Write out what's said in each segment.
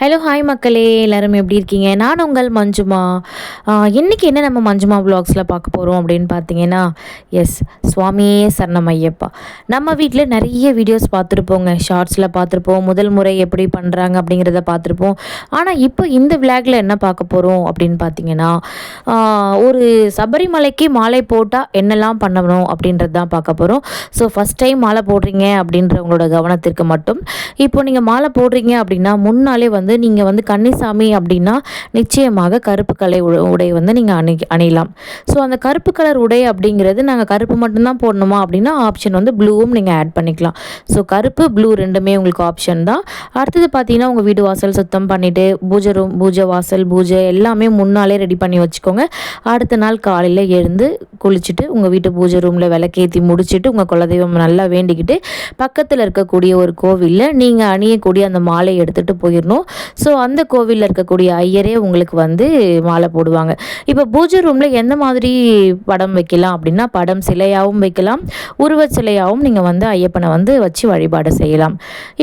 Hello hi மக்களே எல்லாரும் எப்படி இருக்கீங்க? நான் உங்கள் மஞ்சுமா. இன்றைக்கி என்ன நம்ம மஞ்சுமா வ்ளாக்ஸில் பார்க்க போகிறோம் அப்படின்னு பார்த்தீங்கன்னா எஸ் சுவாமியே சரணம் ஐயப்பா. நம்ம வீட்டில் நிறைய வீடியோஸ் பார்த்துருப்போங்க. ஷார்ட்ஸில் பார்த்துருப்போம். முதல் முறை எப்படி பண்ணுறாங்க அப்படிங்கிறத பார்த்துருப்போம். ஆனால் இப்போ இந்த விளாகில் என்ன பார்க்க போகிறோம் அப்படின்னு பார்த்தீங்கன்னா ஒரு சபரிமலைக்கு மாலை போட்டால் என்னெல்லாம் பண்ணணும் அப்படின்றது தான் பார்க்க போகிறோம் ஸோ ஃபஸ்ட் டைம் மாலை போடுறீங்க அப்படின்றவங்களோட கவனத்திற்கு மட்டும். இப்போ நீங்கள் மாலை போடுறீங்க அப்படின்னா முன்னாலே வந்து நீங்கள் வந்து கன்னிசாமி அப்படின்னா நிச்சயமாக கருப்பு கலை உ- உடை வந்து நீங்கள் அணி அணியலாம். ஸோ அந்த கருப்பு கலர் உடை அப்படிங்கிறது நாங்கள் கருப்பு மட்டும்தான் போடணுமா அப்படின்னா ஆப்ஷன் வந்து ப்ளூவும் நீங்கள் ஆட் பண்ணிக்கலாம். ஸோ கருப்பு ப்ளூ ரெண்டுமே உங்களுக்கு ஆப்ஷன் தான். அடுத்தது பார்த்தீங்கன்னா உங்கள் வீடு வாசல் சுத்தம் பண்ணிவிட்டு பூஜை ரூம் பூஜை வாசல் பூஜை எல்லாமே முன்னாலே ரெடி பண்ணி வச்சுக்கோங்க. அடுத்த நாள் காலையில் எழுந்து குளிச்சுட்டு உங்கள் வீட்டு பூஜை ரூமில் விளக்கேற்றி முடிச்சுட்டு உங்கள் குலதெய்வம் நல்லா வேண்டிக்கிட்டு பக்கத்தில் இருக்கக்கூடிய ஒரு கோவிலில் நீங்கள் அணியக்கூடிய அந்த மாலை எடுத்துகிட்டு போயிடணும். ஸோ அந்த கோவிலில் இருக்கக்கூடிய ஐயரே உங்களுக்கு வந்து மாலை போடுவாங்க. இப்போ பூஜை ரூமில் எந்த மாதிரி படம் வைக்கலாம் அப்படின்னா படம் சிலையாகவும் வைக்கலாம். உருவச் சிலையாகவும் நீங்கள் வந்து ஐயப்பனை வந்து வச்சு வழிபாடு செய்யலாம்.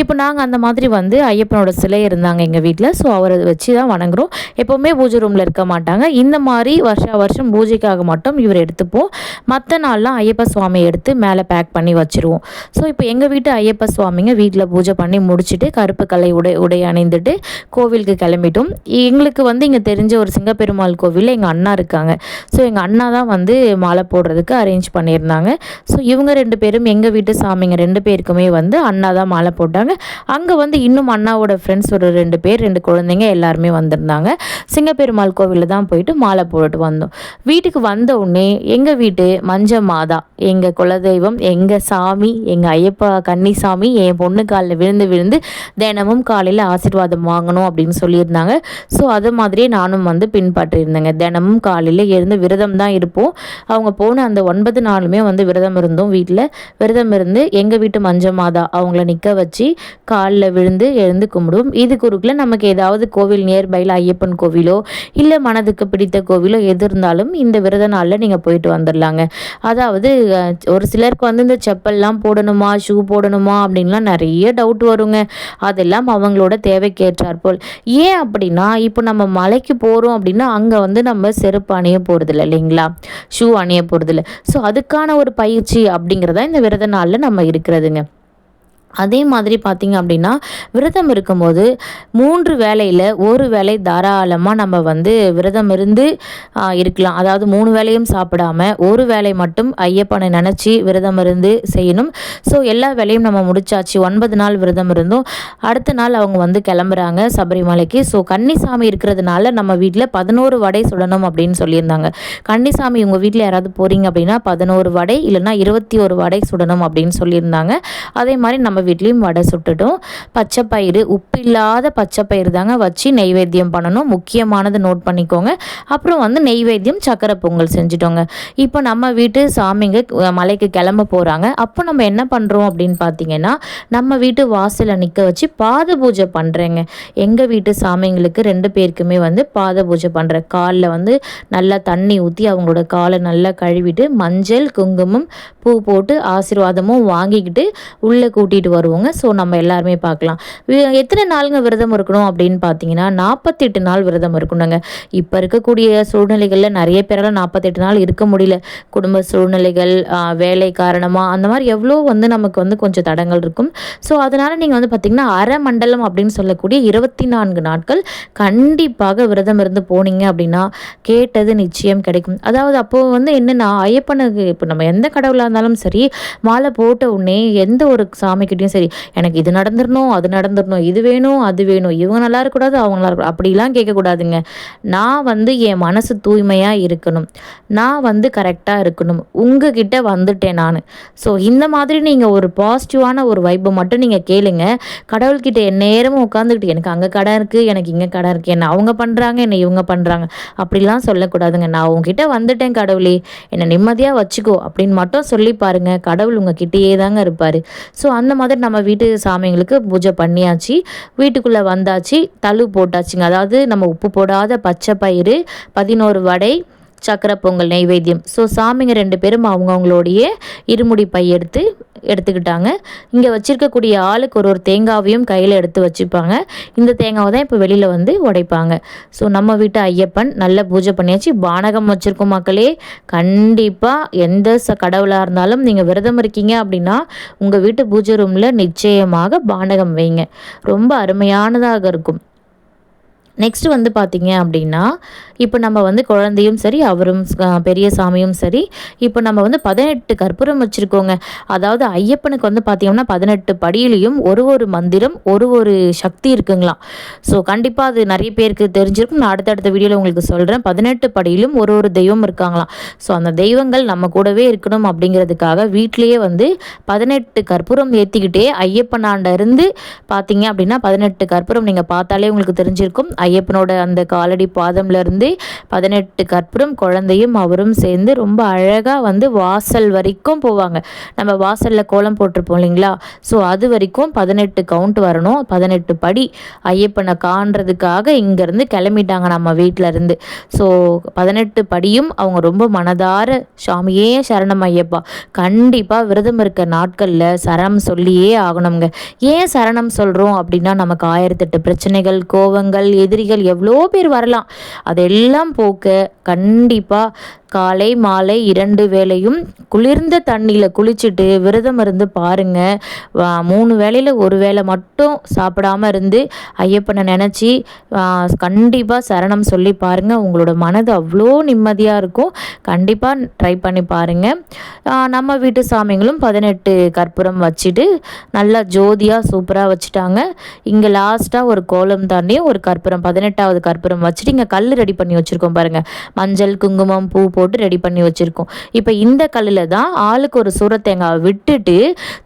இப்போ நாங்கள் அந்த மாதிரி வந்து ஐயப்பனோட சிலை இருந்தாங்க எங்கள் வீட்டில் ஸோ அவரை வச்சு தான் வணங்குறோம். எப்போவுமே பூஜை ரூமில் இருக்க மாட்டாங்க. இந்த மாதிரி வருஷா வருஷம் பூஜைக்காக மட்டும் இவர் எடுத்துப்போம். மற்ற நாள்லாம் ஐயப்ப சுவாமி எடுத்து மேலே பேக் பண்ணி வச்சுருவோம். ஸோ இப்போ எங்கள் வீட்டு ஐயப்ப சுவாமிங்க வீட்டில் பூஜை பண்ணி முடிச்சுட்டு கருப்பு கலை உடை உடை அணிந்துட்டு கோவிலுக்கு கிளம்பிட்டோம். எங்களுக்கு வந்து இங்கே தெரிஞ்ச ஒரு சிங்கப்பெருமாள் கோவிலில் எங்கள் அண்ணா இருக்காங்க. ஸோ எங்கள் அண்ணா தான் வந்து மாலை போடுறதுக்கு அரேஞ்ச் பண்ணியிருந்தாங்க. ஸோ இவங்க ரெண்டு பேரும் எங்கள் வீட்டு சாமிங்க ரெண்டு பேருக்குமே வந்து அண்ணா தான் மாலை போட்டாங்க. அங்கே வந்து இன்னும் அண்ணாவோட ஃப்ரெண்ட்ஸ் ஒரு ரெண்டு பேர் ரெண்டு குழந்தைங்க எல்லாருமே வந்திருந்தாங்க. சிங்கப்பெருமாள் கோவிலில் தான் போயிட்டு மாலை போட்டுட்டு வந்தோம். வீட்டுக்கு வந்த உடனே எங்கள் வீட்டு மஞ்ச மாதா எங்கள் குலதெய்வம் எங்கள் சாமி எங்கள் ஐயப்பா கன்னிசாமி என் பொண்ணு காலில் விழுந்து விழுந்து தினமும் காலையில் ஆசீர்வாதம் வாங்கணும் அப்படின்னு சொல்லியிருந்தாங்க. ஸோ அது மாதிரியே நானும் வந்து பின்பற்றியிருந்தேங்க. தினமும் காலையில் எழுந்து விரதம் தான் இருப்போம். அவங்க போன அந்த ஒன்பது நாளுமே வந்து விரதம் இருந்தோம் வீட்டில் விரதம் இருந்து எங்கள் வீட்டு மஞ்ச மாதா அவங்கள நிற்க வச்சு காலில் விழுந்து எழுந்து கும்பிடுவோம். இது குறுக்கில் நமக்கு ஏதாவது கோவில் நியர்பையில் ஐயப்பன் கோவிலோ இல்லை மனதுக்கு பிடித்த கோவிலோ எது இருந்தாலும் இந்த விரத நாளில் நீங்கள் போயிட்டு வந்துடலாங்க அதாவது ஒரு சிலருக்கு வந்து இந்த செப்பல்லாம் போடணுமா ஷூ போடணுமா அப்படின்லாம் நிறைய டவுட் வருங்க. அதெல்லாம் அவங்களோட தேவைக்கேற்றாற் போல். ஏன் அப்படின்னா இப்போ நம்ம மலைக்கு போகிறோம் அப்படின்னா அங்கே வந்து நம்ம செருப்பு அணிய போகிறதில்ல இல்லைங்களா? ஷூ அணிய போகிறதில்ல ஸோ அதுக்கான ஒரு பயிற்சி அப்படிங்கிறதா இந்த விரத நாளில் நம்ம இருக்கிறதுங்க. அதே மாதிரி பார்த்திங்க அப்படின்னா விரதம் இருக்கும்போது மூன்று வேலையில் ஒரு வேலை தாராளமாக நம்ம வந்து விரதம் இருந்து இருக்கலாம். அதாவது மூணு வேலையும் சாப்பிடாம ஒரு வேலை மட்டும் ஐயப்பனை நினச்சி விரதம் இருந்து செய்யணும். ஸோ எல்லா வேலையும் நம்ம முடிச்சாச்சு. ஒன்பது நாள் விரதம் இருந்தோம். அடுத்த நாள் அவங்க வந்து கிளம்புறாங்க சபரிமலைக்கு. ஸோ கன்னிசாமி இருக்கிறதுனால நம்ம வீட்டில் பதினோரு வடை சுடணும் அப்படின்னு சொல்லியிருந்தாங்க. கன்னிசாமி உங்கள் வீட்டில் யாராவது போகிறீங்க அப்படின்னா பதினோரு வடை இல்லைன்னா இருபத்தி ஒரு வடை சுடணும் அப்படின்னு சொல்லியிருந்தாங்க. அதே மாதிரி நம்ம வீட்லேயும் வடை சுட்டுட்டோம். பச்சைப்பயிறு உப்பு இல்லாத பச்சைப்பயிறு தாங்க வச்சு நெய்வேத்தியம் பண்ணணும். முக்கியமானது நோட் பண்ணிக்கோங்க. அப்புறம் வந்து நெய்வேத்தியம் சக்கரை பொங்கல் செஞ்சுட்டோங்க. இப்போ நம்ம வீட்டு சாமிங்க மலைக்கு கிளம்ப போகிறாங்க அப்போ நம்ம என்ன பண்ணுறோம் அப்படின்னு பார்த்தீங்கன்னா நம்ம வீட்டு வாசலில் நிற்க வச்சு பாத பூஜை பண்ணுறேங்க எங்கள் வீட்டு சாமிங்களுக்கு ரெண்டு பேருக்குமே வந்து பாத பூஜை பண்ணுறேன் காலில் வந்து நல்லா தண்ணி ஊற்றி அவங்களோட காலை நல்லா கழுவிட்டு மஞ்சள் குங்குமம் பூ போட்டு ஆசீர்வாதமும் வாங்கிக்கிட்டு உள்ளே கூட்டிகிட்டு வருவோங்க. ஸோ நம்ம எல்லாருமே பார்க்கலாம். வி- எத்தனை நாளுங்க விரதம் இருக்கணும் அப்படின்னு பார்த்தீங்கன்னா நாற்பத்தெட்டு நாள் விரதம் இருக்கணுங்க. இப்போ இருக்கக்கூடிய சூழ்நிலைகளில் நிறைய பேரால் நாற்பத்தெட்டு நாள் இருக்க முடியல. குடும்ப சூழ்நிலைகள் வேலை காரணமாக அந்த மாதிரி எவ்வளோ வந்து நமக்கு வந்து கொஞ்சம் தடங்கள் இருக்கும். ஸோ அதனால் நீங்கள் வந்து பார்த்திங்கன்னா அரை மண்டலம் அப்படின்னு சொல்லக்கூடிய இருபத்தி நான்கு நாட்கள் கண்டிப்பாக விரதம் இருந்து போனீங்க அப்படின்னா கேட்டது நிச்சயம் கிடைக்கும். அதாவது அப்போது வந்து என்னென்னா ஐயப்பனுக்கு இப்போ நம்ம எந்த கடவுளாக இருந்தாலும் சரி மாலை போட்ட உடனே எந்த ஒரு சாமிக்கிட்டையும் சரி எனக்கு இது நடந்துடணும் அது நடந்துடணும் இது வேணும் அது வேணும். இவங்க நல்லா இருக்கக்கூடாது அவங்க நல்லா இருக்கக்கூடாது. அப்படிலாம் கேட்கக்கூடாதுங்க. நான் வந்து என் மனசு தூய்மையாக இருக்கணும். நான் வந்து கரெக்டாக இருக்கணும். உங்ககிட்ட வந்துட்டேன் நான். ஸோ இந்த மாதிரி நீங்கள் ஒரு பாசிட்டிவான ஒரு வைப்பை மட்டும் நீங்கள் கேளுங்க. கடவுள்கிட்ட என் நேரமும் உட்காந்துக்கிட்டு எனக்கு அங்கே கடை இருக்குது எனக்கு இங்கே கடை இருக்குது என்ன அவங்க பண்ணுறாங்க என்ன இவங்க பண்ணுறாங்க அப்படிலாம் சொல்லக்கூடாதுங்க. நான் உங்ககிட்ட வந்துட்டேன் கடவுளே. என்னை நிம்மதியாக வச்சுக்கோ அப்படின்னு மட்டும் சொல்லி பாருங்கள் கடவுள் உங்ககிட்டயே தாங்க இருப்பார். ஸோ அந்த மாதிரி நம்ம வீட்டு சாமிங்களுக்கு பூஜை பண்ணியாச்சு. வீட்டுக்குள்ளே வந்தாச்சு தழு போட்டாச்சுங்க. அதாவது நம்ம உப்பு போடாத பச்சை பயிறு பதினோரு வடை சக்கரை பொங்கல் நெய்வேத்தியம் ஸோ சாமிங்க ரெண்டு பேரும் அவங்க அவங்களுடைய இருமுடி பை எடுத்து எடுத்துக்கிட்டாங்க. இங்கே வச்சுருக்கக்கூடிய ஆளுக்கு ஒரு ஒரு தேங்காவையும் கையில் எடுத்து வச்சுப்பாங்க. இந்த தேங்காவை தான் இப்போ வெளியில் வந்து உடைப்பாங்க. ஸோ நம்ம வீட்டு ஐயப்பன் நல்ல பூஜை பண்ணியாச்சு. பானகம் வச்சுருக்கோம் மக்களே. கண்டிப்பாக எந்த ச கடவுளாக இருந்தாலும் நீங்கள் விரதம் இருக்கீங்க அப்படின்னா உங்கள் வீட்டு பூஜை ரூமில் நிச்சயமாக பானகம் வைங்க. ரொம்ப அருமையானதாக இருக்கும். நெக்ஸ்ட் வந்து பார்த்தீங்க அப்படின்னா இப்போ நம்ம வந்து குழந்தையும் சரி அவரும் பெரிய சாமியும் சரி இப்போ நம்ம வந்து பதினெட்டு கற்பூரம் வச்சுருக்கோங்க. அதாவது ஐயப்பனுக்கு வந்து பார்த்தீங்கன்னா பதினெட்டு படியிலையும் ஒரு ஒரு மந்திரம் ஒரு ஒரு சக்தி இருக்குங்களாம். ஸோ கண்டிப்பாக அது நிறைய பேருக்கு தெரிஞ்சிருக்கும். நான் அடுத்தடுத்த வீடியோவில் உங்களுக்கு சொல்கிறேன் பதினெட்டு படியிலும் ஒரு ஒரு தெய்வம் இருக்காங்களாம். ஸோ அந்த தெய்வங்கள் நம்ம கூடவே இருக்கணும் அப்படிங்கிறதுக்காக வீட்லேயே வந்து பதினெட்டு கற்பூரம் ஏற்றிக்கிட்டே ஐயப்பனாண்ட இருந்து பார்த்தீங்க அப்படின்னா பதினெட்டு கற்பூரம் நீங்கள் பார்த்தாலே உங்களுக்கு தெரிஞ்சிருக்கும். ஐயப்பனோட அந்த காலடி பாதம்லேருந்து பதினெட்டு கற்பூரம் குழந்தையும் அவரும் சேர்ந்து ரொம்ப அழகாக வந்து வாசல் வரைக்கும் போவாங்க. நம்ம வாசலில் கோலம் போட்டிருப்போம் இல்லைங்களா? ஸோ அது வரைக்கும் பதினெட்டு கவுண்ட் வரணும். பதினெட்டு படி ஐயப்பனை காண்றதுக்காக இங்கேருந்து கிளம்பிட்டாங்க நம்ம வீட்டில் இருந்து. ஸோ பதினெட்டு படியும் அவங்க ரொம்ப மனதார சாமியே சரணம் ஐயப்பா. கண்டிப்பாக விரதம் இருக்க நாட்களில் சரணம் சொல்லியே ஆகணுங்க ஏன் சரணம் சொல்கிறோம் அப்படின்னா நமக்கு ஆயிரத்தெட்டு பிரச்சனைகள் கோவங்கள் எதிர் எதிரிகள் எவ்வளோ பேர் வரலாம். அதெல்லாம் போக்க கண்டிப்பாக காலை மாலை இரண்டு வேளையும் குளிர்ந்த தண்ணியில் குளிச்சுட்டு விரதம் இருந்து பாருங்கள் மூணு வேளையில் ஒரு வேளை மட்டும் சாப்பிடாம இருந்து ஐயப்பனை நினச்சி கண்டிப்பாக சரணம் சொல்லி பாருங்கள் உங்களோட மனது அவ்வளோ நிம்மதியாக இருக்கும். கண்டிப்பாக ட்ரை பண்ணி பாருங்கள் நம்ம வீட்டு சாமிங்களும் பதினெட்டு கற்பூரம் வச்சுட்டு நல்லா ஜோதியாக சூப்பராக வச்சுட்டாங்க. இங்கே லாஸ்ட்டாக ஒரு கோலம் தாண்டியும் ஒரு கற்பூரம் பதினெட்டாவது கற்பூரம் வச்சுட்டு இங்கே கல் ரெடி பண்ணி வச்சுருக்கோம் பாருங்கள் மஞ்சள் குங்குமம் பூ போட்டு ரெடி பண்ணி வச்சுருக்கோம். இப்போ இந்த கல்லில் தான் ஆளுக்கு ஒரு சூற தேங்காய் விட்டுட்டு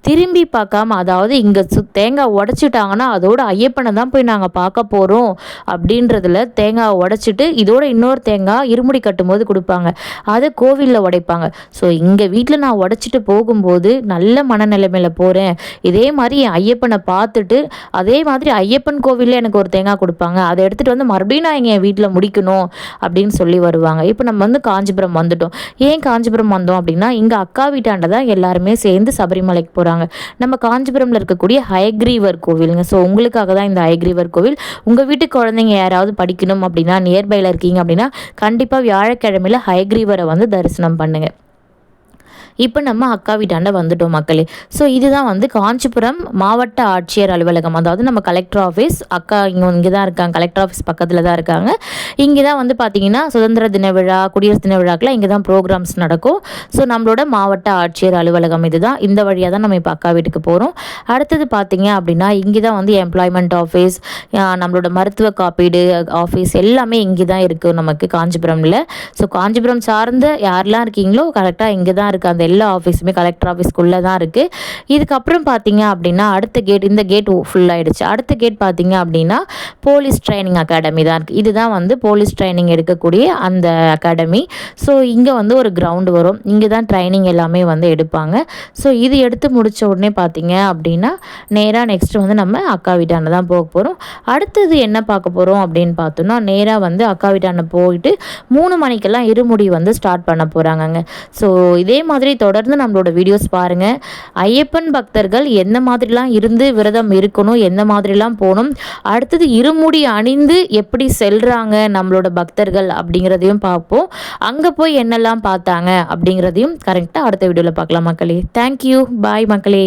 திரும்பி பார்க்காம அதாவது இங்கே சு தேங்காய் உடச்சிட்டாங்கன்னா அதோட ஐயப்பனை தான் போய் நாங்கள் பார்க்க போகிறோம் அப்படின்றதுல தேங்காய் உடச்சிட்டு இதோட இன்னொரு தேங்காய் இருமுடி கட்டும்போது கொடுப்பாங்க. அதை கோவிலில் உடைப்பாங்க. ஸோ இங்கே வீட்டில் நான் உடச்சிட்டு போகும்போது நல்ல மனநிலைமையில் போகிறேன் இதே மாதிரி என் ஐயப்பனை பார்த்துட்டு அதே மாதிரி ஐயப்பன் கோவிலில் எனக்கு ஒரு தேங்காய் கொடுப்பாங்க. அதை எடுத்துகிட்டு வந்து மறுபடியும் நான் எங்கள் வீட்டில் முடிக்கணும் அப்படின்னு சொல்லி வருவாங்க. இப்போ நம்ம வந்து காஞ்சிபுரம் காஞ்சிபுரம் வந்துட்டோம். ஏன் காஞ்சிபுரம் வந்தோம் அப்படின்னா இங்கே அக்கா வீட்டாண்ட தான் எல்லாருமே சேர்ந்து சபரிமலைக்கு போகிறாங்க நம்ம காஞ்சிபுரமில் இருக்கக்கூடிய ஹயக்ரீவர் கோவிலுங்க. ஸோ உங்களுக்காக தான் இந்த ஹயக்ரீவர் கோவில். உங்கள் வீட்டு குழந்தைங்க யாராவது படிக்கணும் அப்படின்னா நியர்பையில் இருக்கீங்க அப்படின்னா கண்டிப்பாக வியாழக்கிழமையில் ஹயக்ரீவரை வந்து தரிசனம் பண்ணுங்கள் இப்போ நம்ம அக்கா வீட்டாண்ட வந்துட்டோம் மக்களே. ஸோ இதுதான் வந்து காஞ்சிபுரம் மாவட்ட ஆட்சியர் அலுவலகம். அதாவது நம்ம கலெக்டர் ஆஃபீஸ் அக்கா இங்கே இங்கே தான் இருக்காங்க. கலெக்டர் ஆஃபீஸ் பக்கத்தில் தான் இருக்காங்க. இங்கே தான் வந்து பார்த்திங்கன்னா சுதந்திர தின விழா குடியரசு தின விழாக்கெலாம் இங்கே தான் ப்ரோக்ராம்ஸ் நடக்கும். ஸோ நம்மளோட மாவட்ட ஆட்சியர் அலுவலகம் இதுதான். இந்த வழியாக தான் நம்ம இப்போ அக்கா வீட்டுக்கு போகிறோம் அடுத்தது பார்த்திங்க அப்படின்னா இங்கே தான் வந்து எம்ப்ளாய்மெண்ட் ஆஃபீஸ் நம்மளோட மருத்துவ காப்பீடு ஆஃபீஸ் எல்லாமே இங்கே தான் இருக்குது நமக்கு காஞ்சிபுரமில். ஸோ காஞ்சிபுரம் சார்ந்த யாரெல்லாம் இருக்கீங்களோ கரெக்டாக இங்கே தான் இருக்குது அந்த எல்லா ஆஃபீஸுமே கலெக்டர் ஆஃபீஸ்க்குள்ளே தான் இருக்குது இதுக்கப்புறம் பார்த்தீங்க அப்படின்னா அடுத்த கேட் இந்த கேட் ஃபுல் ஆகிடுச்சு அடுத்த கேட் பார்த்தீங்க அப்படின்னா போலீஸ் ட்ரைனிங் அகாடமி தான் இருக்குது இதுதான் வந்து போலீஸ் ட்ரைனிங் எடுக்கக்கூடிய அந்த அகாடமி ஸோ இங்கே வந்து ஒரு கிரவுண்டு வரும். இங்கே தான் ட்ரைனிங் எல்லாமே வந்து எடுப்பாங்க. ஸோ இது எடுத்து முடித்த உடனே பார்த்தீங்க அப்படின்னா நேராக நெக்ஸ்ட் வந்து நம்ம அக்கா வீட்டாண்ட தான் போக போகிறோம் அடுத்தது என்ன பார்க்க போகிறோம் அப்படின்னு பார்த்தோம்னா நேராக வந்து அக்கா வீட்டாண்ட போயிட்டு மூணு மணிக்கெல்லாம் இருமுடி வந்து ஸ்டார்ட் பண்ண போகிறாங்கங்க ஸோ இதே மாதிரி மாதிரி தொடர்ந்து நம்மளோட வீடியோஸ் பாருங்கள் ஐயப்பன் பக்தர்கள் எந்த மாதிரிலாம் இருந்து விரதம் இருக்கணும் எந்த மாதிரிலாம் போகணும் அடுத்தது இருமுடி அணிந்து எப்படி செல்கிறாங்க நம்மளோட பக்தர்கள் அப்படிங்கிறதையும் பார்ப்போம். அங்கே போய் என்னெல்லாம் பார்த்தாங்க அப்படிங்கிறதையும் கரெக்டாக அடுத்த வீடியோவில் பார்க்கலாம் மக்களே. தேங்க்யூ பாய் மக்களே.